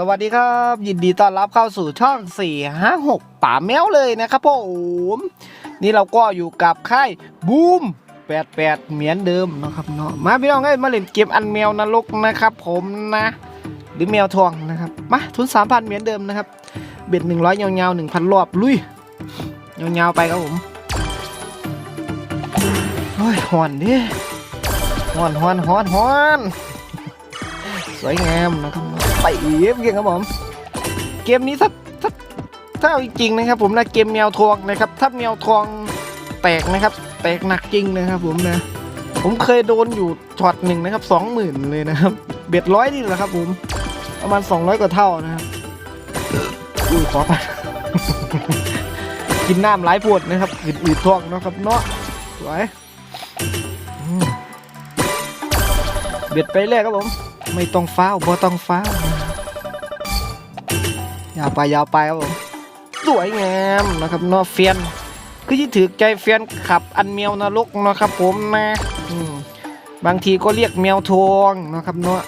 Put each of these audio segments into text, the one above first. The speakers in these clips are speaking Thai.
สวัสดีครับ ยินดีต้อนรับเข้าสู่ช่อง 4 5 6 ป่าแมวเลยนะครับผมนี่เราก็อยู่กับค่ายบูม88 เหมือนเดิมนะครับเนาะมาพี่น้องเอ้ยมาเล่นเกมอันแมวนรกนะครับ ผมนะ หรือแมวทองนะครับมาทุน 3,000 เหมือนเดิมนะครับ เบ็ด 100 ยาวๆ 1,000 รอบ ลุยยาวๆไปครับผมโอ้ยหอนดิหอนหอนหอนหอน สวยงามนะครับไปเอียบเก่งครับผมเกมนี้ถ้าถ้าถ้าเอาจริงนะครับ ผมนะเกมแมวทองนะครับ ถ้าแมวทองแตกนะครับ แตกหนักจริงนะครับ ผมนะ ผมเคยโดนอยู่ช็อตหนึ่งนะครับสองหมื่นเลยนะครับเบ็ดร้อยนี่แหละครับ ผม ประมาณสองร้อยกว่าเท่านะครับอุ้ยขอไปกินน้ำหลายปวดนะครับอืดๆท้องนะครับเนาะสวยเบ็ดไปเรื่อยครับผม ไม่ต้องฟ้าวบ่ต้องฟ้าวอยาวไปยาวไปครับผมสวยงามนะครับนาะเฟียน คือที่ถือใจเฟียนขับอันเมียวนรกนะครับ ผมนะบางทีก็เรียกแมวทองนะครับเนาะ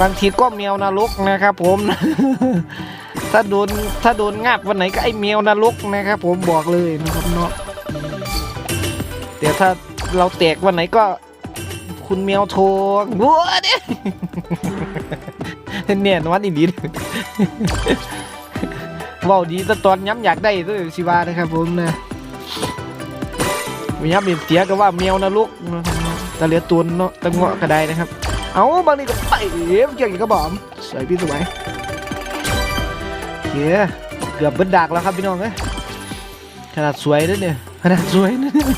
บางทีก็แมวนรกนะครับผม ถ้าโดนถ้าโดนงาบวันไหนก็ไอแมวนรกนะครับ ผมบอกเลยนะครับเนาะแต่ถ้าเราแตกวันไหนก็ คุณแมวทองบัวเนี่ยเนี่ยนวัดอีดีว้าดีแต่ตอนย้ำอยากได้ตัวยสิวานะครับผมนะมีย้ำเบียเสียก็ว่าแมวนรกนะเนาะแต่เหลือตุนเนาะตะเงาะก็ได้นะครับ เอาบางทีก็ไปเกี่ยวกับกระบอกสวยพี่สวยเย้เกือบเบิดดักแล้วครับพี่น้องเอ้ยขนาดสวยนะเนี่ยขนาดสวยนะเนี่ย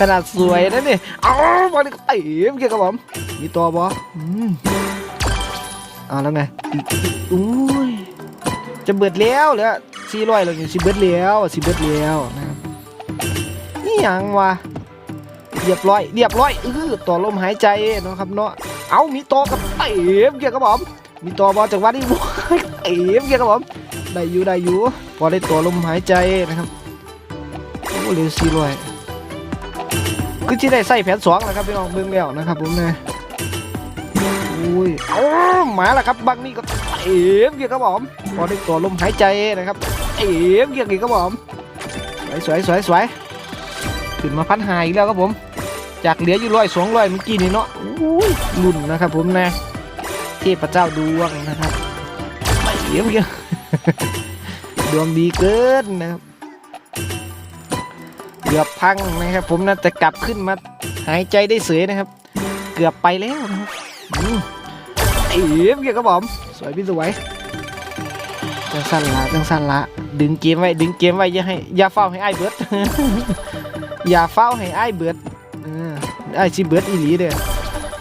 ขนาดสวยนะนี่เอาบอลนี่ก็เตะเกี่ยวกับผมมีตัวบอสอืมเอาแล้วไงอุ้ยจะเบิดแล้วเหลือสี่ร้อยแล้วสิเบิดแล้วสิเบิดแล้วนะครับนี่ยังวะเรียบร้อยเรียบร้อยเออต่อลมหายใจเนาะครับเนาะเอามีตัวกับเตะเกี่ยวกับผมมีตัวบอลจากวัดนี่เตะเกี่ยวกับผมได้อยู่ได้อยู่พอได้ตัวลมหายใจนะครับโอ้เหลือสี่ร้อย คือที่ได้ใส่แผนสองนะครับพี่น้องเบิ่งแล้วนะครับผมนะอุ้ยเอามาแล้วครับบังนี่ก็เอ๋มเกี่ยวกับผมพอได้ตัวลมหายใจนะครับเอ๋มเกี่ยวกับผมสวยสวยสวยสวยขึ้นมาพันหายอีกแล้วครับผม จากเหลืออยู่ร้อยสองร้อยเมื่อกี้นี่เนาะอุ้ยรุ่นนะครับผมนะเทพเจ้าดวงนะครับเอ๋มเกี่ยวดวงดีเกินนะครับ เกือบพังนะครับ ผมนะแต่กลับขึ้นมาหายใจได้เสยนะครับ เกือบไปแล้วนะครับอืมเอ๋เกี่ยวกับผมสวยพี่สวยจังสั้นละจังสั้นละดึงเกมไว้ดึงเกมไว้อย่าให้อย่าเฝ้าให้ไอ้ายเบิดอย่าเฝ้าให้ไอ้ายเบิดเออไอ้ายสิเบิดอีหลีเด้อ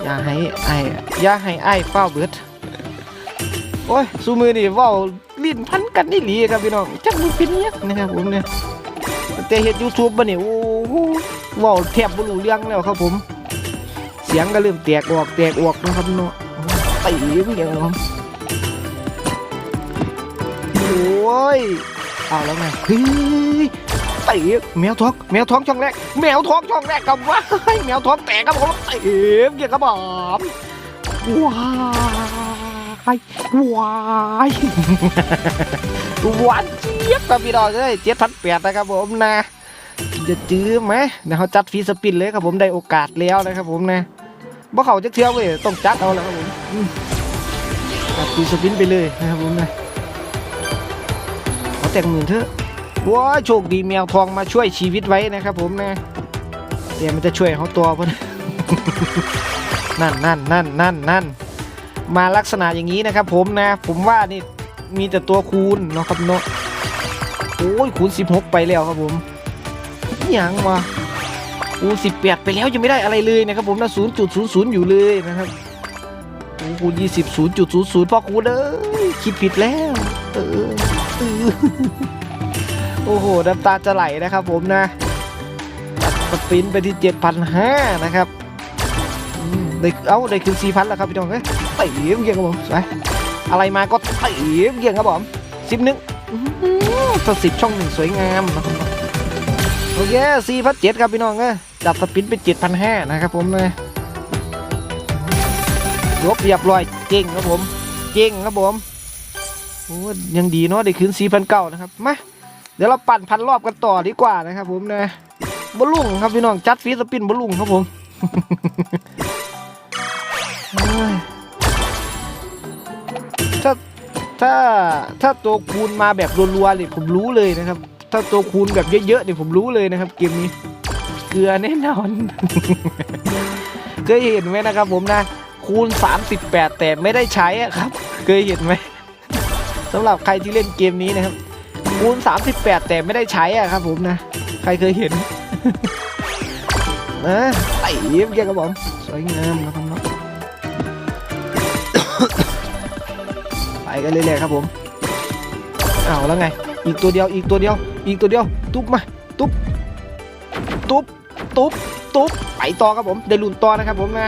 อย่าให้ไอ้ายอย่าให้ไอ้ายเฝ้าเบิดโอ้ยสูมือนี่ว้าลิ้นพันกันนี่หลีครับพี่น้องจักมันเป็นเนี้ยนะครับผมเนี่ย แต่เห็นยูทูบมาเนี่ยโอ้โหว้าแทบบ่รู้เรื่องแล้วครับผม เสียงก็เริ่มแตกออกแตกออกนะครับเนาะตีมันอย่างครับโอ้ยเอาแล้วไงเฮ้ยตีแมวท้องแมวท้องช่องแรก แมวท้องช่องแรกกับว่าแมวท้องแตกครับผมตีเกี่ยวกับผมว้า ยว้ายวานเจี๊ยบครับพี่ดอกเอ้ยเจ็ดพันแปดนะครับผมนะ จะจื้อไหมเดี๋ยวเขาจัดฟีสปินเลยครับผมได้โอกาสแล้วนะครับผมนะบ่เขาจะเที่ยวเว้ยต้องจัดเอาแล้วครับผมจัดฟีสปินไปเลยนะครับผมนะขอแต่งหมื่นเถอะว้าโชคดีแมวทองมาช่วยชีวิตไว้นะครับผมนะเดี๋ยวมันจะช่วยเขาตัวเพื่อนนั่นนั่นนั่นนั่นนั่น มาลักษณะอย่างนี้นะครับ ผมนะ ผมว่านี่มีแต่ตัวคูณเนาะครับเนาะโอ้ยคูณ 16 ไปแล้วครับผมย่างวะอูสิบแปดไปแล้วยังไม่ได้อะไรเลยนะครับผมนะศูนย์จุดศูนย์ศูนย์อยู่เลยนะครับโอ้คูณยี่สิบศูนย์จุดศูนย์ศูนย์พ่อคูณเอ้ยคิดผิดแล้วเออโอ้โหน้ำตาจะไหลนะครับผมนะตัดสปินไปที่เจ็ดพันห้านะครับ ได้เอ้าได้คืนสี่พันแล้วครับพี่น้องเอ้ยเต๋มเกี่ยงครับผมไปอะไรมาก็เต๋มเกี่ยงครับผมสิบหนึ่งสสิบช่องหนึ่งสวยงามนะครับโอเคสี่พันเจ็ดครับพี่น้องเอ้ยจับสปินเป็นเจ็ดพันห้านะครับผมเลยยกเรียบร้อยเก่งครับผมเก่งครับผมโอ้ยังดีเนาะได้คืนสี่พันเก้านะครับมาเดี๋ยวเราปั่นพันรอบกันต่อดีกว่านะครับผมนะบอลลุงครับพี่น้องจัดฟรีสปินบอลลุงครับผมเฮ้ย ถ้าถ้าถ้าตัวคูณมาแบบรัวๆเลยผมรู้เลยนะครับ ถ้าตัวคูณแบบเยอะๆเนี่ยผมรู้เลยนะครับ เกมนี้ เกลือแน่นอน เคยเห็นไหมนะครับ ผมนะ คูณ 38 แต่ไม่ได้ใช้อะครับ เคยเห็นไหมสำหรับใครที่เล่นเกมนี้นะครับ คูณ 38 แต่ไม่ได้ใช้อะครับ ผมนะ ใครเคยเห็นนะไต่เยี่ยมแกครับผมสวยงามนะครับ กันเรื่อยๆครับผมเอาแล้วไง อีกตัวเดียวอีกตัวเดียว อีกตัวเดียว ตุ๊บมา ตุ๊บตุ๊บตุ๊บตุ๊บไปต่อครับผมได้ลุ้นต่อนะครับผมนะ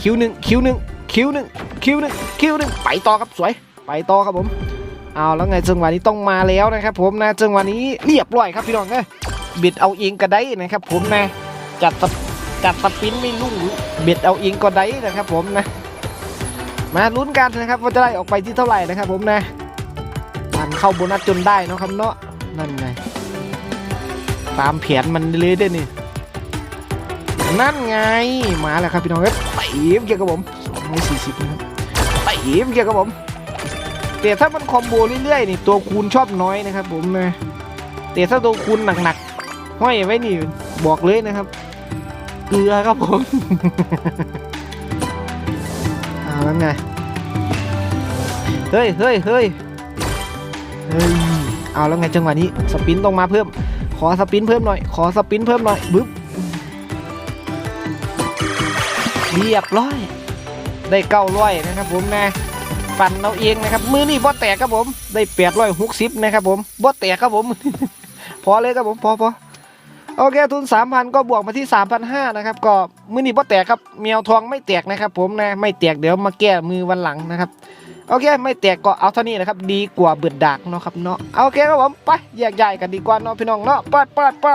คิวหนึ่งคิวหนึ่งคิวหนึ่งคิวหนึ่งคิวหนึ่งไปต่อครับสวย ไปต่อครับผมเอาแล้วไงจังหวะนี้ต้องมาแล้วนะครับ ผมนะจังหวะนี้เรียบร้อยครับพี่น้องเอ้ยบิดเอาเองก็ได้นะครับ ผมนะจัดจัดสปินไม่ลุ่งเบิดเอาเองก็ได้นะครับผมนะ มาลุ้นกันนะครับว่าจะได้ออกไปที่เท่าไหร่นะครับผมนะปั่นเข้าโบนัสจนได้นะครับเนาะนั่นไงตามแผนมันเลยเด้นี่นั่นไงมาแล้วครับพี่น้องครับเต๋มเกียร์กับผมสองร้อยสี่สิบนะครับเต๋มเกียร์กับผมแต่ถ้ามันคอมโบเรื่อยๆนี่ตัวคูณชอบน้อยนะครับ ผมนะแต่ถ้าตัวคูณหนักๆห้อยไว้นี่บอกเลยนะครับ เกลือครับผม เอาแล้วไง เฮ้ยเฮ้ยเฮ้ยเฮ้ย เอาแล้วไงจังหวะนี้สปินต้องมาเพิ่ม ขอสปินเพิ่มหน่อย ขอสปินเพิ่มหน่อยบึ๊บ เรียบร้อย ได้เก้าร้อยนะครับผมนะปั่นเอาเองนะครับ มือนี่บ่แตกครับผม ได้แปดร้อยหกสิบนะครับผมบ่แตกครับผม พอเลยครับผม พอพอ โอเคทุนสามพันก็บวกมาที่สามพันห้านะครับก็มือนี่บ่แตกครับเมียวทองไม่แตกนะครับ ผมนะไม่แตกเดี๋ยวมาแก้มือวันหลังนะครับโอเค ไม่แตกก็เอาเท่านี้นะครับ ดีกว่าเบิดดากเนาะครับเนาะโอเคครับผมไปแยกย้ายกันดีกว่าเนาะพี่น้องเนาะปัดปไปไป